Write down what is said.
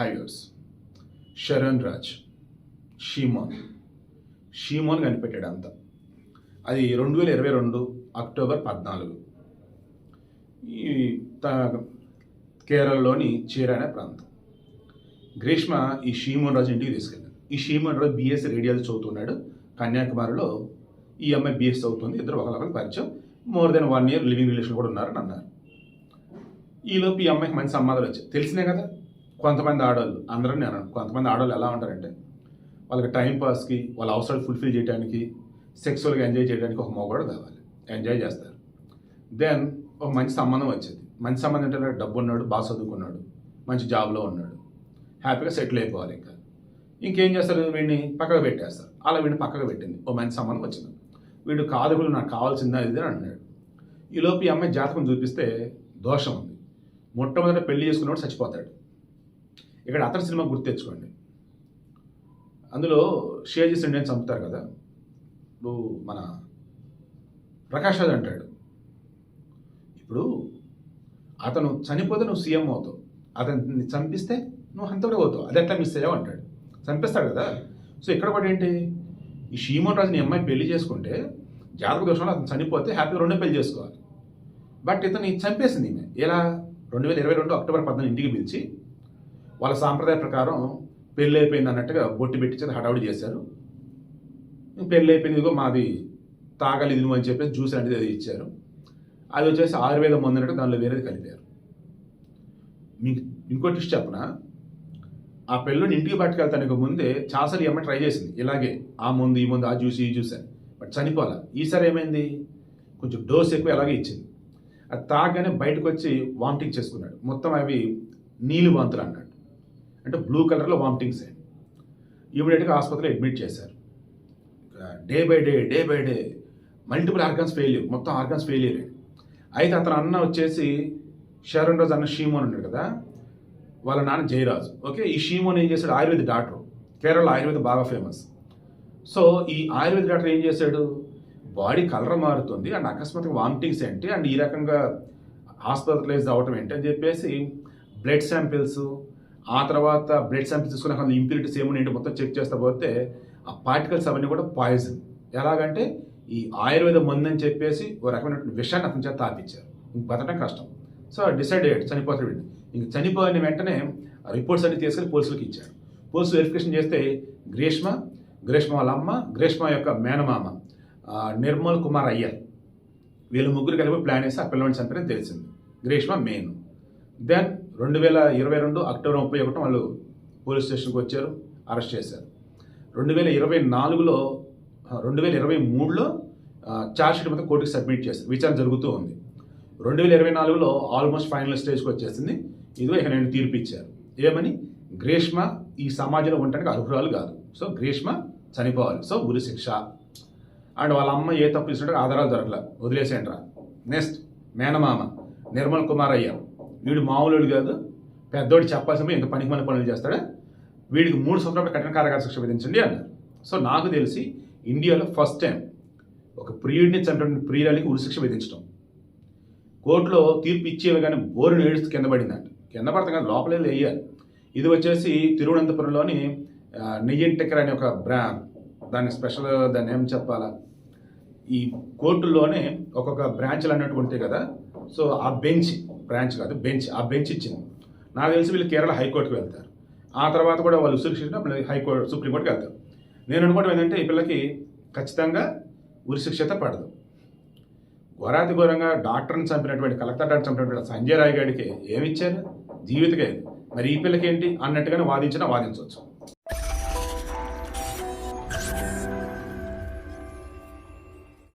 Highways Sharan Raj షీమోన్. షీమోన్ కనిపెట్టాడు అంత. అది రెండు వేల ఇరవై రెండు అక్టోబర్ పద్నాలుగు. ఈ త- కేరళలోని చీర అనే ప్రాంతం. గ్రీష్మ ఈ షీమోన్ రాజు ఇంటికి తీసుకెళ్ళాడు. ఈ షీమోన్ రాజు బీఎస్సీ రేడియాలజీ చదువుతున్నాడు. కన్యాకుమారిలో ఈ అమ్మాయి బీఎస్సీ చదువుతుంది. ఇద్దరు ఒకరికి పరిచయం. More than one year living relation కూడా ఉన్నారని అన్నారు. ఈలోపు ఈ అమ్మాయికి మంచి సంబంధాలు వచ్చాయి. తెలిసినే కదా? కొంతమంది ఆడవాళ్ళు అందరూ నేను కొంతమంది ఆడవాళ్ళు ఎలా ఉంటారంటే వాళ్ళకి టైం పాస్కి వాళ్ళ అవసరాలు ఫుల్ఫిల్ చేయడానికి సెక్సువల్గా ఎంజాయ్ చేయడానికి ఒక మొగడు కావాలి. ఎంజాయ్ చేస్తారు. దెన్ ఒక మంచి సంబంధం వచ్చింది. మంచి సంబంధం అంటే డబ్బు ఉన్నాడు బాగా చదువుకున్నాడు మంచి జాబ్లో ఉన్నాడు హ్యాపీగా సెటిల్ అయిపోవాలి ఇంకా. ఇంకేం చేస్తారు వీడిని? పక్కకు పెట్టేస్తారు. అలా వీడిని పక్కకు పెట్టింది. ఓ మంచి సంబంధం వచ్చింది. వీడు కాదు వీళ్ళు నాకు కావాల్సిందా ఇది అని అన్నాడు. ఈలోపు ఈ అమ్మాయి జాతకం చూపిస్తే దోషం ఉంది. మొట్టమొదట పెళ్ళి చేసుకున్నవాడు చచ్చిపోతాడు. ఇక్కడ అతని సినిమా గుర్తు తెచ్చుకోండి. అందులో షేజీ సిండియన్ చంపుతారు కదా. ఇప్పుడు మన ప్రకాష్ రాజ్ అంటాడు. ఇప్పుడు అతను చనిపోతే నువ్వు సీఎం అవుతావు. అతన్ని చంపిస్తే నువ్వు హంతకుడే అవుతావు. అది ఎట్లా మిస్ అయ్యావు అంటాడు. చంపిస్తాడు కదా. సో ఇక్కడ కూడా ఏంటి? ఈ షీమోన్ రాజుని అమ్మాయి పెళ్ళి చేసుకుంటే జాతక దోషంలో అతను చనిపోతే హ్యాపీగా రెండో పెళ్ళి చేసుకోవాలి. బట్ ఇతను చంపేసింది ఈమె. ఎలా? రెండు వేల ఇరవై రెండు అక్టోబర్ పద్నాలుగు ఇంటికి పిలిచి వాళ్ళ సాంప్రదాయ ప్రకారం పెళ్ళి అయిపోయింది అన్నట్టుగా బొట్టు పెట్టించేది హడావుడి చేశారు. పెళ్ళి అయిపోయింది ఇదిగో మాది తాగాలి ఇది అని చెప్పేసి జ్యూస్ అనేది అది ఇచ్చారు. అది వచ్చేసి ఆయుర్వేదం మందు దానిలో వేరేది కలిపారు. మీకు ఇంకో ట్విస్ట్ చెప్పనా? ఆ పెళ్ళని ఇంటికి పట్టుకెళ్తానికి ముందే చాలాసార్లు ఈ ట్రై చేసింది. ఇలాగే ఆ ముందు ఈ ముందు ఆ జ్యూస్ ఈ జ్యూస్ అని. బట్ చనిపోలే ఈసారి ఏమైంది? కొంచెం డోస్ ఎక్కువ అలాగే ఇచ్చింది. అది తాగానే బయటకు వచ్చి వామిటింగ్ చేసుకున్నాడు. మొత్తం అవి నీళ్ళు వాంతులు అన్నాడు. అంటే బ్లూ కలర్లో వామిటింగ్స్ అయ్యాయి ఇమీడియట్గా ఆసుపత్రిలో అడ్మిట్ చేశారు. Day by day day by day multiple organs failure మొత్తం ఆర్గాన్స్ ఫెయిల్యూర్ అయితే అతను అన్న వచ్చేసి షరణ్ రాజు అన్న షీమోన్ ఉన్నాడు కదా వాళ్ళ నాన్న జయరాజు. ఓకే ఈ షీమోన్ ఏం చేశాడు? ఆయుర్వేద డాక్టర్. కేరళ ఆయుర్వేద బాగా ఫేమస్ సో ఈ ఆయుర్వేద డాక్టర్ ఏం చేశాడు? బాడీ కలర్ మారుతుంది అండ్ అకస్మాత్తుగా వామిటింగ్స్ ఏంటి అండ్ ఈ రకంగా హాస్పిటలైజ్ అవ్వటం ఏంటి అని చెప్పేసి బ్లడ్ శాంపిల్స్ ఆ తర్వాత బ్లడ్ శాంపిల్స్ తీసుకున్న కొన్ని ఇంప్యూరిటీస్ ఏంటి మొత్తం చెక్ చేస్తా పోతే ఆ పార్టికల్స్ అవన్నీ కూడా పాయిజన్ ఎలాగంటే ఈ ఆయుర్వేద మందు అని చెప్పేసి ఓ రకమైనటువంటి విషయాన్ని అతని చేత తాపించారు ఇంక బతకడం కష్టం. సో డిసైడ్ అయ్యాడు చనిపోతాడు ఇంక చనిపోయిన వెంటనే రిపోర్ట్స్ అన్ని తీసుకెళ్ళి పోలీసులకు ఇచ్చాడు పోలీసులు వెరిఫికేషన్ చేస్తే గ్రీష్మ గ్రీష్మ వాళ్ళ అమ్మ గ్రీష్మ యొక్క మేనమామ నిర్మల్ కుమార్ అయ్యర్. వీళ్ళు ముగ్గురు కలిపి ప్లాన్ వేసి ఆ పిల్లవాడిని చంపారని తెలిసింది. గ్రీష్మ మెయిన్ దెన్ రెండు వేల ఇరవై రెండు అక్టోబర్ ముప్పై ఒకటి వాళ్ళు పోలీస్ స్టేషన్కి వచ్చారు అరెస్ట్ చేశారు. రెండు వేల ఇరవై నాలుగులో రెండు వేల ఇరవై మూడులో ఛార్జ్షీట్ మొత్తం కోర్టుకి సబ్మిట్ చేశారు. విచారణ జరుగుతూ ఉంది. రెండు వేల ఇరవై నాలుగులో ఆల్మోస్ట్ ఫైనల్ స్టేజ్కి వచ్చేసింది. ఇదిగో ఇక నేను తీర్పు ఇచ్చారు. ఏమని? గ్రీష్మ ఈ సమాజంలో ఉండడానికి అర్హురాలు కాదు. సో గ్రీష్మ చనిపోవాలి. సో ఉరి శిక్ష. అండ్ వాళ్ళ అమ్మ ఏ తప్పు చేసినట్టు ఆధారాలు దొరకలే. వదిలేసేయండి రా నెక్స్ట్ మేనమామ నిర్మల్ కుమార్ అయ్యారు వీడు మామూలు కాదు పెద్దోడు చెప్పాల్సిన ఇంత పనికి మన పనులు చేస్తాడా? వీడికి మూడు సంవత్సరాల కఠిన కారాగార శిక్ష విధించండి అన్నారు సో నాకు తెలిసి ఇండియాలో ఫస్ట్ టైం ఒక ప్రియుడిని చంపిన ప్రియురాలికి ఉరిశిక్ష విధించడం. కోర్టులో తీర్పు ఇచ్చేవి కానీ బోరుని ఏడుస్తూ కింద పడిందంట. కింద పడతాం కానీ లోపలే వేయాలి ఇది వచ్చేసి తిరువనంతపురంలోని ఆ, అనే ఒక బ్రాండ్. దాని స్పెషల్ దాన్ని ఏం చెప్పాలా? ఈ కోర్టుల్లోనే ఒక్కొక్క బ్రాంచ్లు అన్నట్టు ఉంటాయి కదా. సో ఆ బెంచ్ బ్రాంచ్ కాదు బెంచ్. ఆ బెంచ్ ఇచ్చింది. నాకు తెలిసి వీళ్ళు కేరళ హైకోర్టుకి వెళ్తారు. ఆ తర్వాత కూడా వాళ్ళు ఉరిశిక్ష హైకోర్టు సుప్రీంకోర్టుకి వెళ్తారు నేను అనుకోవడం ఏంటంటే ఈ పిల్లకి ఖచ్చితంగా ఉరిశిక్షత పడదు. ఘోరాతి ఘోరంగా డాక్టర్ని చంపినటువంటి కలెక్టర్ డాక్టర్ చంపినటువంటి సంజయ్ రాయ్ గారికి ఏమిచ్చారు జీవితకే. మరి ఈ పిల్లకి ఏంటి? అన్నట్టుగానే వాదించినా వాదించవచ్చు.